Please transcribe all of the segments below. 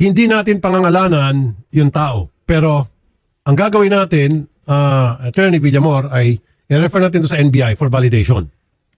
Hindi natin pangangalanan yung tao. Pero ang gagawin natin, uh, Attorney Villamor, ay i-refer natin to sa NBI for validation.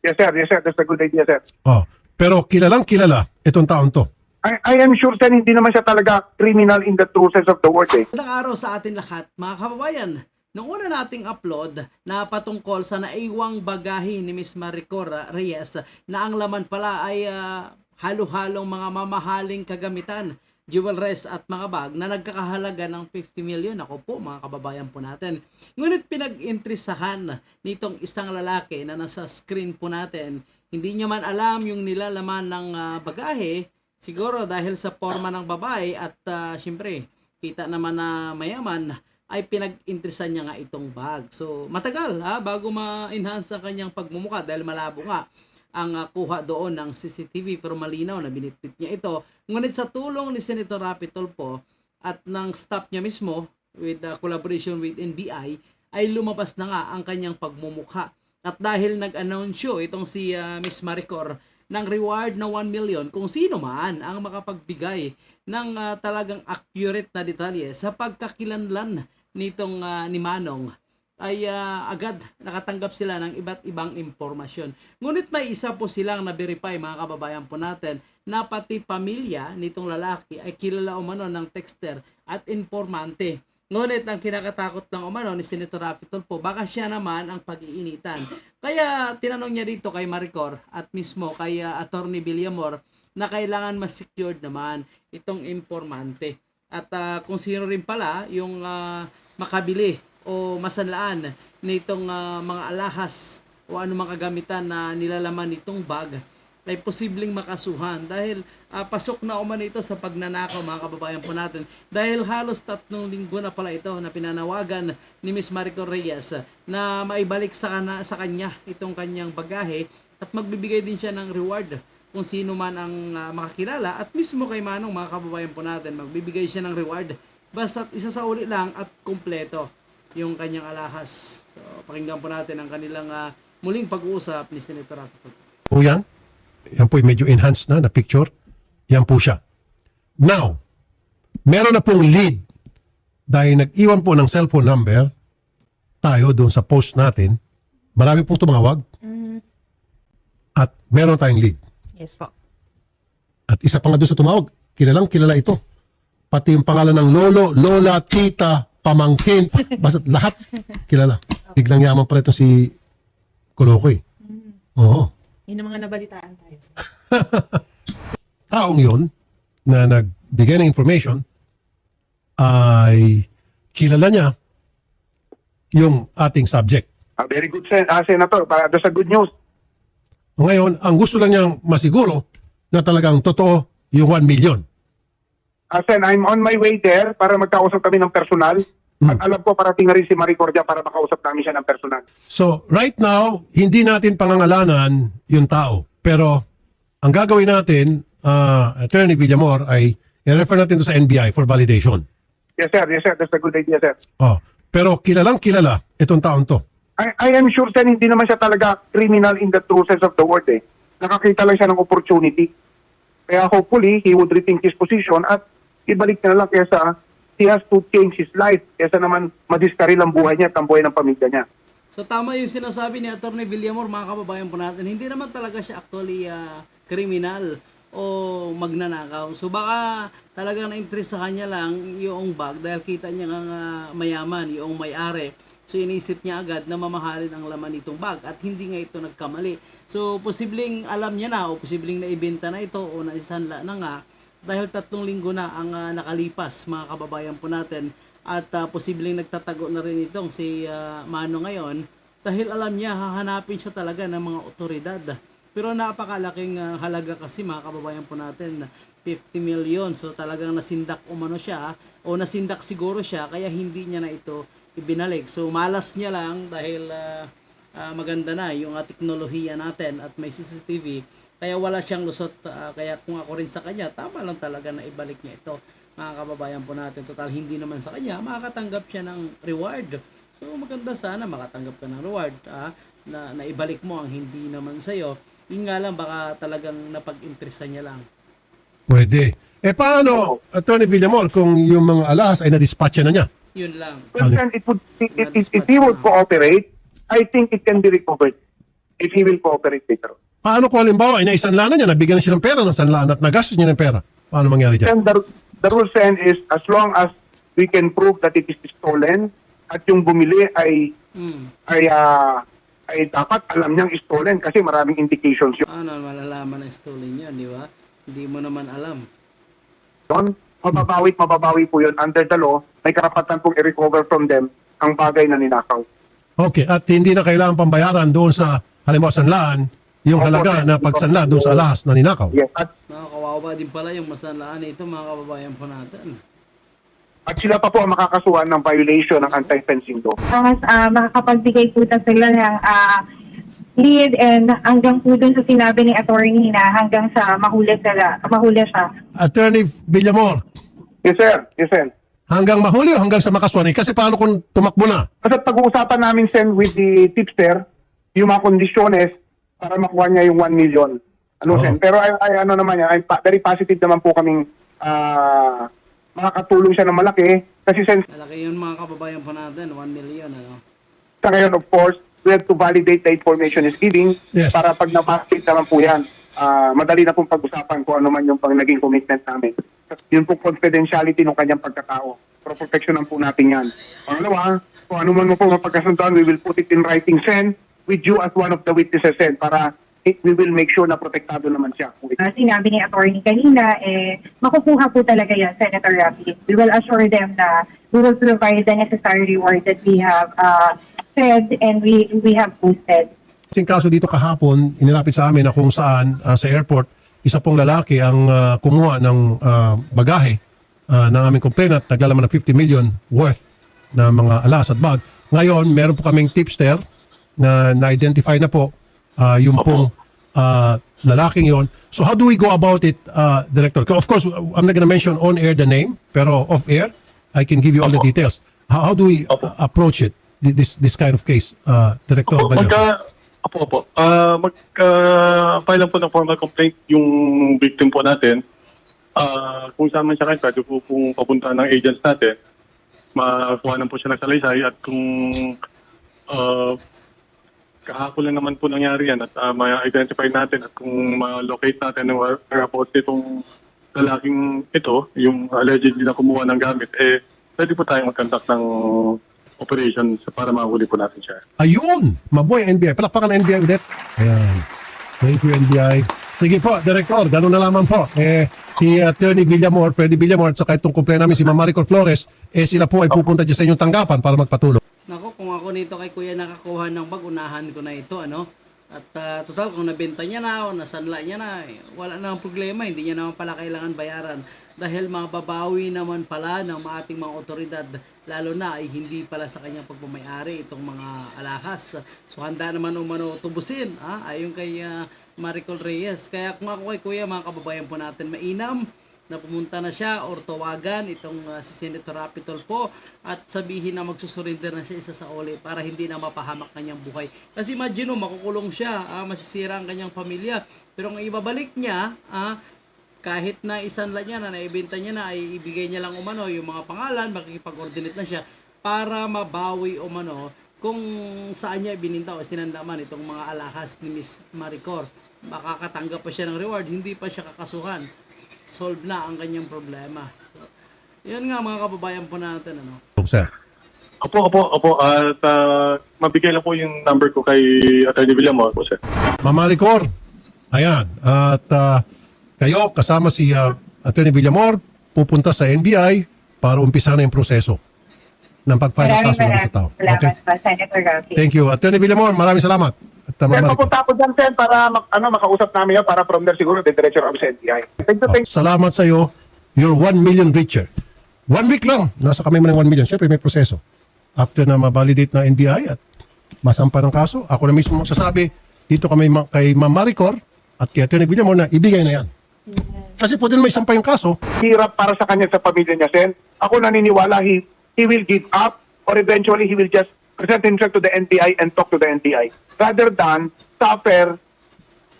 Yes, sir. Yes, sir. That's a good idea, sir. Oh, pero kilalang kilala itong taon to. I, I am sure, sir, hindi naman siya talaga criminal in the true sense of the word, eh. Magandang araw sa atin lahat, mga kababayan. Nung una nating upload na patungkol sa naiwang bagahe ni Miss Maricor Reyes na ang laman pala ay ah, halo-halong mga mamahaling kagamitan, jewelries at mga bag na nagkakahalaga ng 50 million. Ako po mga kababayan po natin. Ngunit pinag-intrisahan nitong isang lalaki na nasa screen po natin. Hindi niya man alam yung nilalaman ng ah, bagahe Siguro dahil sa forma ng babae at uh, syempre, kita naman na mayaman, ay pinag-interesan niya nga itong bag. So, matagal ha, bago ma-enhance ang kanyang pagmumuka dahil malabo nga ang uh, kuha doon ng CCTV pero malinaw na binitbit niya ito. Ngunit sa tulong ni Senator Rapi Tulfo at ng staff niya mismo with the collaboration with NBI ay lumabas na nga ang kanyang pagmumukha. At dahil nag-announce itong si uh, Miss Maricor ng reward na 1 million kung sino man ang makapagbigay ng ah, talagang accurate na detalye sa pagkakilanlan nitong ah, ni Manong ay ah, agad nakatanggap sila ng iba't ibang impormasyon. Ngunit may isa po silang na-verify mga kababayan po natin na pati pamilya nitong lalaki ay kilala umano ng texter at informante. Ngunit ang kinakatakot lang umano ni Senator Rafi Tulfo, baka siya naman ang pag-iinitan. Kaya tinanong niya dito kay Maricor at mismo kay uh, Attorney Villamor na kailangan mas secured naman itong informante. At ah, kung sino rin pala yung ah, makabili o masanlaan nitong ah, mga alahas o anumang kagamitan na nilalaman nitong bag ay posibleng makasuhan dahil ah, pasok na umano ito sa pagnanakaw mga kababayan po natin. Dahil halos tatlong linggo na pala ito na pinanawagan ni Miss Marico Reyes na maibalik sa, kana, sa kanya itong kanyang bagahe at magbibigay din siya ng reward kung sino man ang ah, makakilala. At mismo kay Manong mga kababayan po natin magbibigay siya ng reward. Basta isa sa uli lang at kumpleto yung kanyang alahas so pakinggan po natin ang kanilang ah, muling pag-uusap ni Senator Rafi Po yan. Yan po yung medyo enhanced na na picture. Yan po siya. Now, meron na pong lead dahil nag-iwan po ng cellphone number tayo doon sa post natin. Marami pong tumawag. At meron tayong lead. Yes po. At isa pa nga doon sa tumawag, kilalang kilala ito. Pati yung pangalan ng lolo, lola, tita, pamangkin, basta lahat kilala. Biglang yaman pala ito si Kolokoy. Oo. Yun ang mga nabalitaan tayo. taong yun na nagbigay ng information ay kilala niya yung ating subject. Ah, very good, sen ah, Senator. Para that's a good news. Ngayon, ang gusto lang niyang masiguro na talagang totoo yung 1 million. Ah, sen, I'm on my way there para magkausap kami ng personal. At alam ko parating na rin si Maricordia para makausap namin siya ng personal. So, right now, hindi natin pangangalanan yung tao. Pero, ang gagawin natin, uh, Attorney Villamor, ay i-refer natin to sa NBI for validation. Yes, sir. Yes, sir. That's a good idea, sir. Oh, pero kilalang kilala itong taon to. I, I am sure, sen, hindi naman siya talaga criminal in the true sense of the word, eh. Nakakita lang siya ng opportunity. Kaya hopefully, he would rethink his position at ibalik na lang kesa he has to change his life kesa naman madiskaril ang buhay niya at ang buhay ng pamilya niya. So tama yung sinasabi ni Attorney Villamor, mga kababayan po natin, hindi naman talaga siya actually ah, kriminal o magnanakaw. So baka talagang na-interest sa kanya lang yung bag dahil kita niya nga nga mayaman, yung may-ari. So inisip niya agad na mamahalin ang laman nitong bag at hindi nga ito nagkamali. So posibleng alam niya na o posibleng naibenta na ito o naisanla na nga dahil tatlong linggo na ang ah, nakalipas mga kababayan po natin at ah, posibleng nagtatago na rin itong si ah, Mano ngayon dahil alam niya hahanapin siya talaga ng mga otoridad. Pero napakalaking ah, halaga kasi mga kababayan po natin 50 million. So talagang nasindak umano siya o nasindak siguro siya kaya hindi niya na ito ibinalik. So malas niya lang dahil ah, ah, maganda na yung ah, teknolohiya natin at may CCTV kaya wala siyang lusot ah, kaya kung ako rin sa kanya tama lang talaga na ibalik niya ito mga kababayan po natin total hindi naman sa kanya makakatanggap siya ng reward so maganda sana makatanggap ka ng reward ah, na naibalik mo ang hindi naman sa iyo yun nga lang baka talagang napag-interesa niya lang Pwede. Eh paano, Attorney Villamor, kung yung mga alas ay na-dispatcha na niya? Yun lang. Well, Ano? then it would, if, if, if, if he would cooperate, I think it can be recovered if he will cooperate later. Paano kung halimbawa, inaisanlaan na niya, nabigyan na siya ng pera ng sanlaan at nagastos niya ng pera? Paano mangyari dyan? And the, the rule then is as long as we can prove that it is stolen at yung bumili ay Hmm. ay ah, ay dapat alam niyang stolen kasi maraming indications yun. Ano malalaman na stolen yun, di ba? Hindi mo naman alam. Mababawi, mababawi po yun under the law. May karapatan pong i-recover from them ang bagay na ninakaw. Okay, at hindi na kailangan pambayaran doon sa halimbawa sanlaan, yung halaga na pagsanla doon sa alas na ninakaw. Yes. At, Mga kawawa din pala yung masalaan ito, mga kababayan po natin. at sila pa po ang makakasuhan ng violation ng anti-fencing law. mas ah, makakapagbigay po na sila ng ah, lead and hanggang po dun sa sinabi ni attorney na hanggang sa mahuli sila, mahuli siya. Attorney Villamor, Yes, sir. Yes, sir. hanggang mahuli o hanggang sa makaswan? Eh, Kasi paano kung tumakbo na? Kasi pag-uusapan namin, Sen, with the tipster, yung mga kondisyones para makuha niya yung 1 million. Ano, Oo. Sen? Pero ay, ay, ano naman yan, ay, pa- very positive naman po kaming ah, makakatulong siya ng malaki. Kasi, Sen, Malaki yun mga kababayan po natin, 1 million ano. sa ngayon, of course, we have to validate the information is giving Yes. para pag na-validate naman po yan, ah, madali na pong pag-usapan kung ano man yung pang naging commitment namin. Yun po confidentiality ng kanyang pagkatao. Pro protection po natin yan. Pangalawa, kung ano man mo po mapagkasunduan, we will put it in writing, Sen, with you as one of the witnesses, Sen, para it, we will make sure na protektado naman siya. Ah, sinabi ni attorney kanina, eh, makukuha po talaga yan, Senator Rafi. We will assure them na we will provide the necessary reward that we have ah, said and we we have posted. Kasing kaso dito kahapon, inilapit sa amin na kung saan ah, sa airport, isa pong lalaki ang ah, kumuha ng ah, bagahe ah, ng aming complainant, naglalaman ng 50 million worth na mga alas at bag. Ngayon, meron po kaming tipster na na-identify na po ah, yung pong ah, lalaking yon. So how do we go about it, ah, Director? Of course, I'm not gonna mention on air the name, pero off air, I can give you all the details. How, how do we ah, approach it, this this kind of case, ah, Director? Opo, Valero? magka, opo, opo. Ah, magka-file lang po ng formal complaint yung victim po natin. Ah, kung saan man siya kayo, pwede po kung papunta ng agents natin, makuha na po siya ng salaysay at kung ah, kahapon lang naman po nangyari yan at ah, ma-identify natin at kung ma-locate natin yung whereabouts itong lalaking ito, yung allegedly na kumuha ng gamit, eh, pwede po tayong mag-conduct ng operation para mahuli po natin siya. Ayun! Mabuhay ang NBI. Palakpakan ng NBI ulit. Ayan. Thank you, NBI. Sige po, Director, ganun na lamang po. Eh, si Attorney Villamor, Freddy Villamor, at saka itong complaint namin si Ma'am Maricor Flores, eh sila po ay pupunta dyan sa inyong tanggapan para magpatulong. Kung ako nito kay kuya nakakuha ng bag, unahan ko na ito, ano? At ah, total, kung nabenta niya na o nasanla niya na, eh, wala namang problema, hindi niya naman pala kailangan bayaran. Dahil mababawi naman pala ng ating mga otoridad, lalo na ay hindi pala sa kanyang pagmamayari itong mga alahas. So handa naman umano tubusin, ha? ayon kay ah, Maricol Reyes. Kaya kung ako kay kuya, mga kababayan po natin, mainam na pumunta na siya or tawagan itong uh, si Senator Rapitol po at sabihin na magsusurrender na siya isa sa uli para hindi na mapahamak kanyang buhay. Kasi imagine mo, makukulong siya, ah, masisira ang kanyang pamilya. Pero kung ibabalik niya, ah, kahit na isanla niya na naibenta niya na ay ibigay niya lang umano yung mga pangalan, makikipag-coordinate na siya para mabawi umano kung saan niya bininta o sinandaman itong mga alahas ni Miss Maricor. Makakatanggap pa siya ng reward, hindi pa siya kakasuhan solve na ang kanyang problema. Yan nga mga kababayan po natin ano. Sir. Opo, opo, opo. At ah, mabigay lang po yung number ko kay Atty. Villamor po, sir. Ma'am Maricor, ayan. At ah, kayo, kasama si ah, Attorney Villamor, pupunta sa NBI para umpisa na yung proseso ng pag-file ng kaso laban sa tao. salamat Okay? po, Senator Rafi. Thank you. Attorney Villamor, maraming salamat. Sen, Ma'am Maricor. papunta ako dyan, Sen, para mak- ano, makausap namin yan para from there siguro the director of NTI. Thank you, thank salamat sa iyo. You're 1 million richer. One week lang, nasa kami mo ng 1 million. Siyempre may proseso. After na ma-validate na NBI at masampa ng kaso, ako na mismo magsasabi dito kami ma- kay Ma'am Maricor at kay Atty. Villamor na ibigay na yan. Kasi pwede na may sampa yung kaso. hirap para sa kanya sa pamilya niya, Sen. Ako naniniwala he, he will give up or eventually he will just present himself to the NTI and talk to the NTI rather than suffer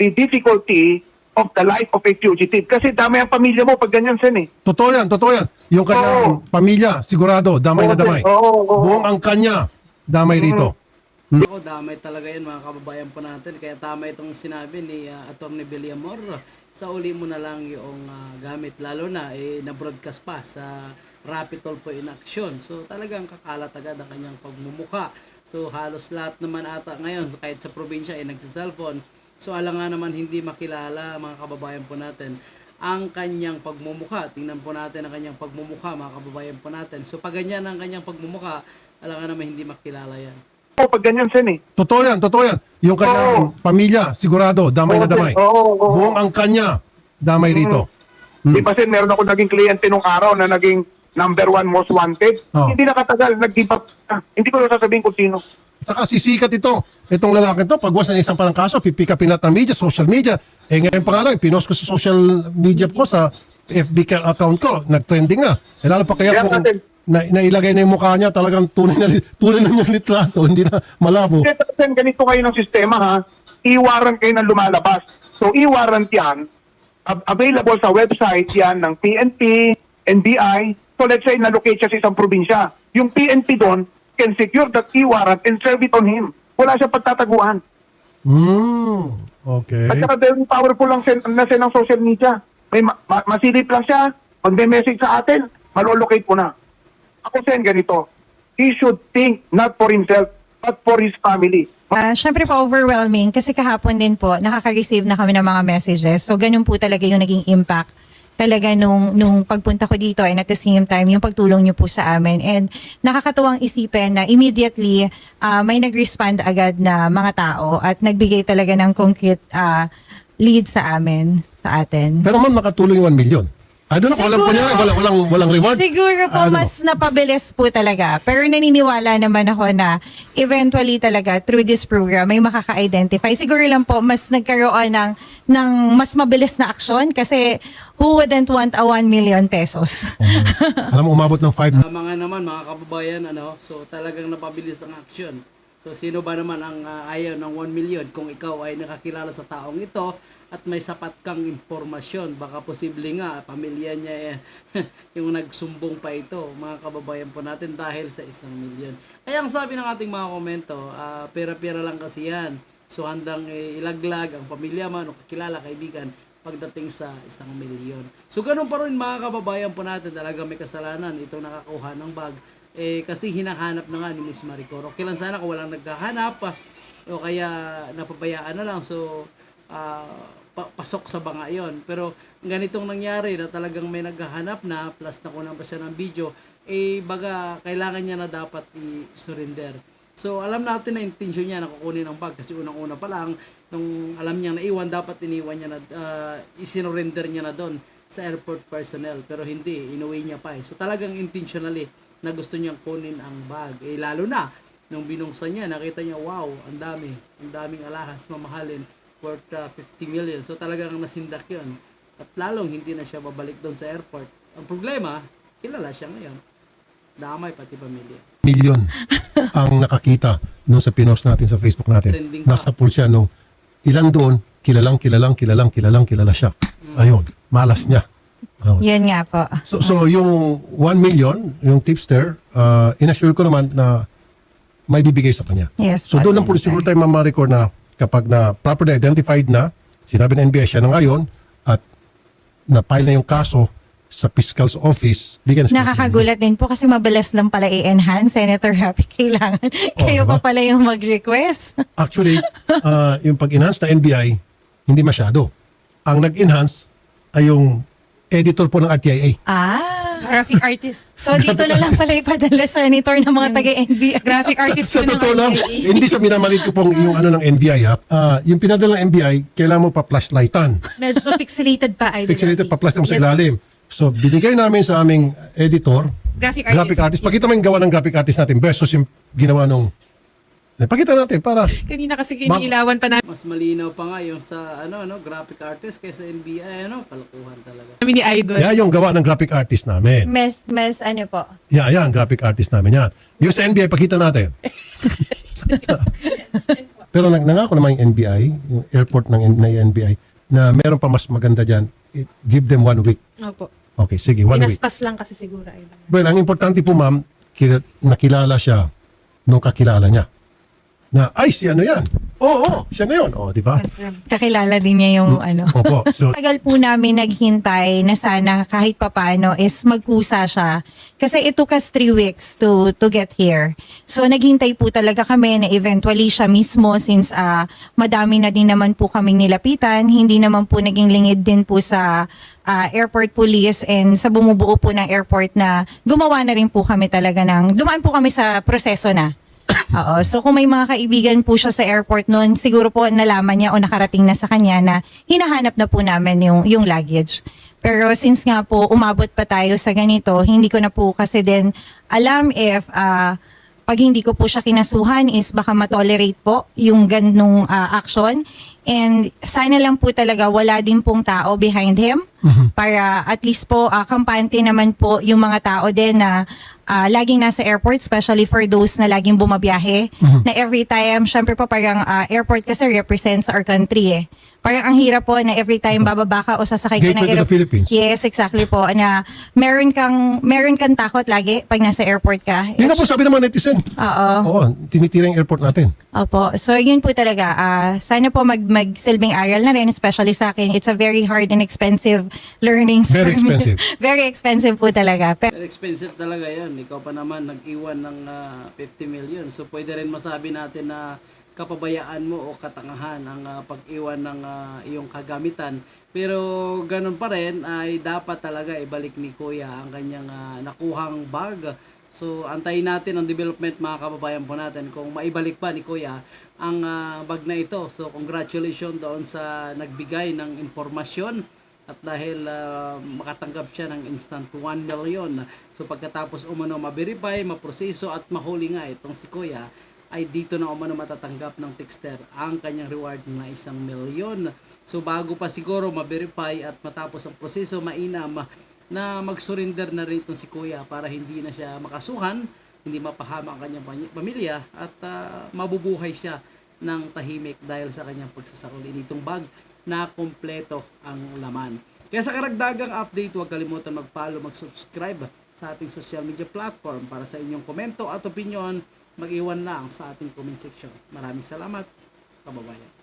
the difficulty of the life of a fugitive. Kasi dami ang pamilya mo pag ganyan, Sen, eh. Totoo yan, totoo yan. Yung kanyang Oo. pamilya, sigurado, damay na damay. oo, oo. Buong ang kanya, damay rito. Ako, damay talaga yan mga kababayan po natin. Kaya tama itong sinabi ni uh, Atty. Villamor. Sa uli mo na lang yung ah, gamit. Lalo na, eh, na-broadcast pa sa Rapitol po in action. So talagang kakalat agad ang kanyang pagmumuka. So halos lahat naman ata ngayon, kahit sa probinsya, ay nagsiselfone. So alam nga naman hindi makilala mga kababayan po natin ang kanyang pagmumuka. Tingnan po natin ang kanyang pagmumuka mga kababayan po natin. So pag ganyan ang kanyang pagmumuka, alam nga naman hindi makilala yan. O, pag ganyan, Sen, eh. Totoo yan, totoo yan. Yung kanyang pamilya, sigurado, damay na Oo, damay. oo, oo. Buong ang kanya, damay rito. Di ba, Sen, meron ako naging kliyente nung araw na naging number one most wanted. Oo. Hindi nakatagal, nag-give up. na. Hindi ko na sasabihin kung sino. Saka sisikat ito. Itong lalaki to, pagwas ng isang parang kaso, pipikapin natin ng media, social media. Eh ngayon pa nga lang, pinost ko sa social media ko, sa FB ka- account ko, nag-trending na. Eh lalo pa kaya Kaya kung natin- na, nailagay na yung mukha niya, talagang tunay na, tunay na yung litrato, hindi na malabo. Kasi ganito kayo ng sistema, ha? I-warrant kayo ng lumalabas. So, i-warrant yan. Ab- available sa website yan ng PNP, NBI. So, let's say, nalocate siya sa isang probinsya. Yung PNP doon can secure that e-warrant and serve it on him. Wala siya pagtataguan. Hmm, okay. At saka very powerful lang sen, na sen ng social media. May ma- ma- masilip lang siya. Pag may message sa atin, malolocate ko na. Ako sen, ganito. He should think not for himself, but for his family. Ah, Siyempre po overwhelming kasi kahapon din po nakaka-receive na kami ng mga messages. So ganun po talaga yung naging impact talaga nung, nung pagpunta ko dito and at the same time yung pagtulong niyo po sa amin. And nakakatuwang isipin na immediately ah, may nag-respond agad na mga tao at nagbigay talaga ng concrete ah, lead sa amin, sa atin. Pero ma'am, nakatulong yung 1 million. I don't know, walang, Siguro- kunyari, walang, walang, walang reward. Siguro po Ano? mas napabilis po talaga. Pero naniniwala naman ako na eventually talaga through this program may makaka-identify. Siguro lang po mas nagkaroon ng, ng mas mabilis na aksyon kasi who wouldn't want a 1 million pesos? Alam mo, umabot ng 5 Tama nga naman mga kababayan, ano, so talagang napabilis ang action. So sino ba naman ang ah, ayaw ng 1 million kung ikaw ay nakakilala sa taong ito at may sapat kang impormasyon. Baka posible nga, pamilya niya eh, yung nagsumbong pa ito, mga kababayan po natin dahil sa isang milyon. Kaya ang sabi ng ating mga komento, ah, pera-pera lang kasi yan. So handang eh, ilaglag ang pamilya man o kakilala, kaibigan, pagdating sa isang milyon. So ganun pa rin mga kababayan po natin talaga may kasalanan itong nakakuha ng bag eh kasi hinahanap na nga ni Miss Maricor. Okay lang sana kung walang naghahanap ah, o kaya napabayaan na lang so ah, pa- pasok sa banga yon. Pero ganitong nangyari na talagang may naghahanap na plus nakunan pa siya ng video eh baga kailangan niya na dapat i-surrender. So alam natin na intention niya na kukunin ang bag kasi unang-una pa lang nung alam niya na iwan dapat iniwan niya na uh, isinurrender niya na doon sa airport personnel pero hindi inuwi niya pa eh. So talagang intentionally na gusto niyang kunin ang bag eh lalo na nung binuksan niya nakita niya wow ang dami ang daming alahas mamahalin worth uh, 50 million. So talagang nasindak 'yon. At lalong hindi na siya babalik doon sa airport. Ang problema, kilala siya ngayon. Damay pati pamilya. million ang nakakita nung sa pinost natin sa Facebook natin. Trending pa. Nasa pool siya nung ilan doon, kilalang, kilalang, kilalang, kilalang, kilala siya. Ayun, malas niya. Ayun. Yun nga po. So, so yung 1 million, yung tipster, uh, inassure ko naman na may bibigay sa kanya. Yes, So doon lang po Senator. siguro tayo mamarecord na kapag na properly identified na, sinabi ng NBI siya na ngayon, at na-file na yung kaso sa fiscal's office, bigyan Nakakagulat din po kasi mabilis lang pala i-enhance. Senator Happy, kailangan kayo diba? pa pala yung mag-request. Actually, uh, yung pag-enhance na NBI, hindi masyado. Ang nag-enhance ay yung editor po ng RTIA. Ah. Graphic artist. So dito na lang pala ipadala Senator ng mga taga-NBI. Graphic artist Sa po ng totoo lang, RTIA. hindi sa minamalit ko pong yung ano ng NBI ha. Ah, yung pinadala ng NBI, kailangan mo pa flashlightan. Medyo pixelated pa. Idol Pixelated Rafi. pa plus mo sa Yes. ilalim. So, binigay namin sa aming editor, Graphic artist. graphic artist. Pakita mo yung gawa ng graphic artist natin versus yung ginawa nung... Eh, Pakita natin para... Kanina kasi iniilawan pa Mas malinaw pa nga yung sa ano ano graphic artist kaysa NBI ano kalokohan talaga. namin ni Idol. Yan yung gawa ng graphic artist namin. Mes, mes, ano po? Yan, yan, graphic artist namin yan. Yung sa NBI, pakita natin. Pero nag nangako naman yung NBI, yung airport ng, ng NBI, na meron pa mas maganda dyan, i- give them one week. Opo. Okay, sige, one week. Pinaspas lang kasi siguro, Idol. Well, ang importante po ma'am, kil- nakilala siya nung kakilala niya. Na, ay, si ano yan? Oo, oo, siya na yun. Oo, di ba? Kakilala din niya yung ano. Opo. So, Tagal po namin naghintay na sana kahit papano is magkusa siya. Kasi it took us three weeks to to get here. So naghintay po talaga kami na eventually siya mismo since ah, madami na din naman po kaming nilapitan. Hindi naman po naging lingid din po sa ah, airport police and sa bumubuo po ng airport na gumawa na rin po kami talaga ng, dumaan po kami sa proseso na. Oo. So kung may mga kaibigan po siya sa airport noon, siguro po nalaman niya o nakarating na sa kanya na hinahanap na po namin yung, yung luggage. Pero since nga po umabot pa tayo sa ganito, hindi ko na po kasi din alam if ah, pag hindi ko po siya kinasuhan is baka matolerate po yung ganong ah, action. And sana lang po talaga wala din pong tao behind him para at least po ah, kampante naman po yung mga tao din na ah, laging nasa airport, especially for those na laging bumabiyahe, na every time, syempre po parang ah, airport kasi represents our country eh. Parang ang hirap po na every time bababa ka o sasakay ka ng Philippines. Yes, exactly po. Na meron kang meron kang takot lagi pag nasa airport ka. yun na po sabi ng mga netizen. Oo. Oo, tinitira yung airport natin. Opo. So, yun po talaga. ah sana po mag, magsilbing aral na rin, especially sa akin. It's a very hard and expensive learning. Very expensive. very expensive po talaga. Pero, Very expensive talaga yan. Ikaw pa naman nag-iwan ng ah, 50 million. So pwede rin masabi natin na kapabayaan mo o katangahan ang ah, pag-iwan ng ah, iyong kagamitan. Pero ganun pa rin ay dapat talaga ibalik ni Kuya ang kanyang ah, nakuhang bag. So antayin natin ang development mga kababayan po natin kung maibalik pa ni Kuya ang ah, bag na ito. So congratulations doon sa nagbigay ng impormasyon at dahil ah, makatanggap siya ng instant 1 million. So pagkatapos umano ma-verify, maproseso at mahuli nga itong si Kuya ay dito na umano matatanggap ng Texter ang kanyang reward na isang milyon. So bago pa siguro ma-verify at matapos ang proseso, mainam na mag-surrender na rin si Kuya para hindi na siya makasuhan, hindi mapahama ang kanyang pamilya at ah, mabubuhay siya ng tahimik dahil sa kanyang pagsasakuli nitong bag na kompleto ang laman. Kaya sa karagdagang update, huwag kalimutan mag-follow, mag-subscribe sa ating social media platform para sa inyong komento at opinion, mag-iwan lang sa ating comment section. Maraming salamat, kababayan.